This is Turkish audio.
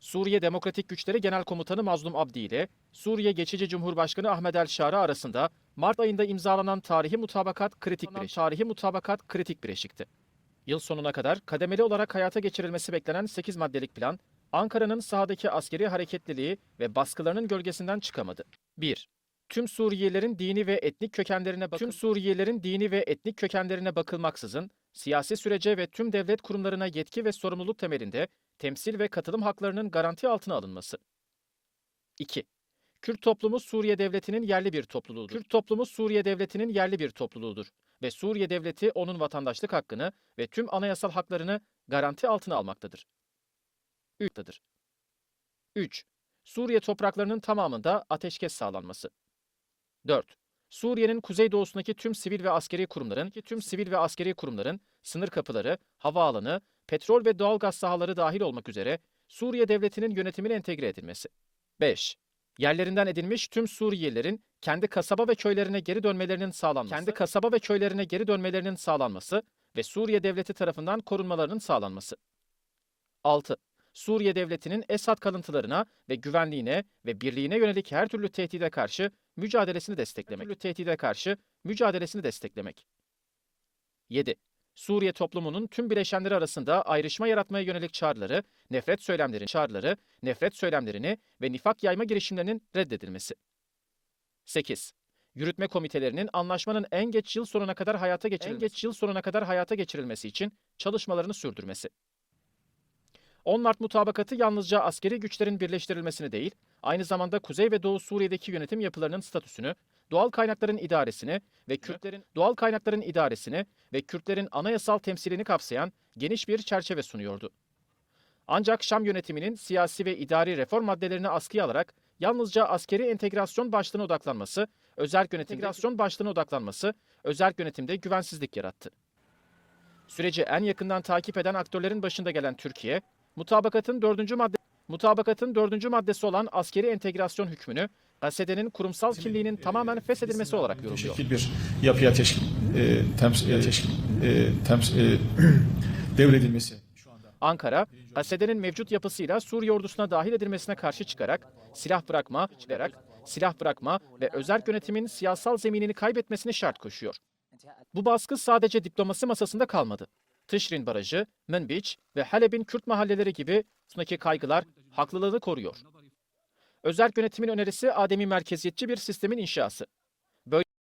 Suriye Demokratik Güçleri Genel Komutanı Mazlum Abdi ile Suriye Geçici Cumhurbaşkanı Ahmed El Şara arasında Mart ayında imzalanan tarihi mutabakat kritik bir tarihi mutabakat kritik bir eşikti. Yıl sonuna kadar kademeli olarak hayata geçirilmesi beklenen 8 maddelik plan, Ankara'nın sahadaki askeri hareketliliği ve baskılarının gölgesinden çıkamadı. 1. Tüm Suriyelilerin dini ve etnik kökenlerine bakıl- tüm Suriyelilerin dini ve etnik kökenlerine bakılmaksızın siyasi sürece ve tüm devlet kurumlarına yetki ve sorumluluk temelinde temsil ve katılım haklarının garanti altına alınması. 2. Kürt toplumu Suriye devletinin yerli bir topluluğudur. Kürt toplumu Suriye devletinin yerli bir topluluğudur ve Suriye devleti onun vatandaşlık hakkını ve tüm anayasal haklarını garanti altına almaktadır. 3. 3. Suriye topraklarının tamamında ateşkes sağlanması. 4. Suriye'nin kuzeydoğusundaki tüm sivil ve askeri kurumların, tüm sivil ve askeri kurumların sınır kapıları, havaalanı, petrol ve doğalgaz sahaları dahil olmak üzere Suriye devletinin yönetimine entegre edilmesi. 5. Yerlerinden edilmiş tüm Suriyelilerin kendi kasaba ve köylerine geri dönmelerinin sağlanması, kendi kasaba ve köylerine geri dönmelerinin sağlanması ve Suriye devleti tarafından korunmalarının sağlanması. 6. Suriye devletinin Esad kalıntılarına ve güvenliğine ve birliğine yönelik her türlü tehdide karşı mücadelesini desteklemek. Türlü tehdide karşı mücadelesini desteklemek. 7. Suriye toplumunun tüm bileşenleri arasında ayrışma yaratmaya yönelik çağrıları, nefret söylemlerini, çağrıları, nefret söylemlerini ve nifak yayma girişimlerinin reddedilmesi. 8. Yürütme komitelerinin anlaşmanın en geç yıl sonuna kadar hayata geçirilmesi, en geç yıl sonuna kadar hayata geçirilmesi için çalışmalarını sürdürmesi. 10 Mart mutabakatı yalnızca askeri güçlerin birleştirilmesini değil, aynı zamanda Kuzey ve Doğu Suriye'deki yönetim yapılarının statüsünü, doğal kaynakların idaresini ve Kürtlerin doğal kaynakların idaresini ve Kürtlerin anayasal temsilini kapsayan geniş bir çerçeve sunuyordu. Ancak Şam yönetiminin siyasi ve idari reform maddelerini askıya alarak yalnızca askeri entegrasyon başlığına odaklanması, özel yönetimde entegrasyon başlığına odaklanması, özel yönetimde güvensizlik yarattı. Süreci en yakından takip eden aktörlerin başında gelen Türkiye, mutabakatın dördüncü madde mutabakatın dördüncü maddesi olan askeri entegrasyon hükmünü gazetenin kurumsal kimliğinin tamamen feshedilmesi olarak yorumluyor. Teşkil bir yapıya teşkil, e, tems, e, teşkil, e, tems, e, devredilmesi. Ankara, gazetenin mevcut yapısıyla Suriye ordusuna dahil edilmesine karşı çıkarak silah bırakma, çıkarak silah bırakma ve özel yönetimin siyasal zeminini kaybetmesini şart koşuyor. Bu baskı sadece diplomasi masasında kalmadı. Tışrin Barajı, Manbij ve Halep'in Kürt mahalleleri gibi sunaki kaygılar haklılığını koruyor. Özel yönetimin önerisi ademi merkeziyetçi bir sistemin inşası.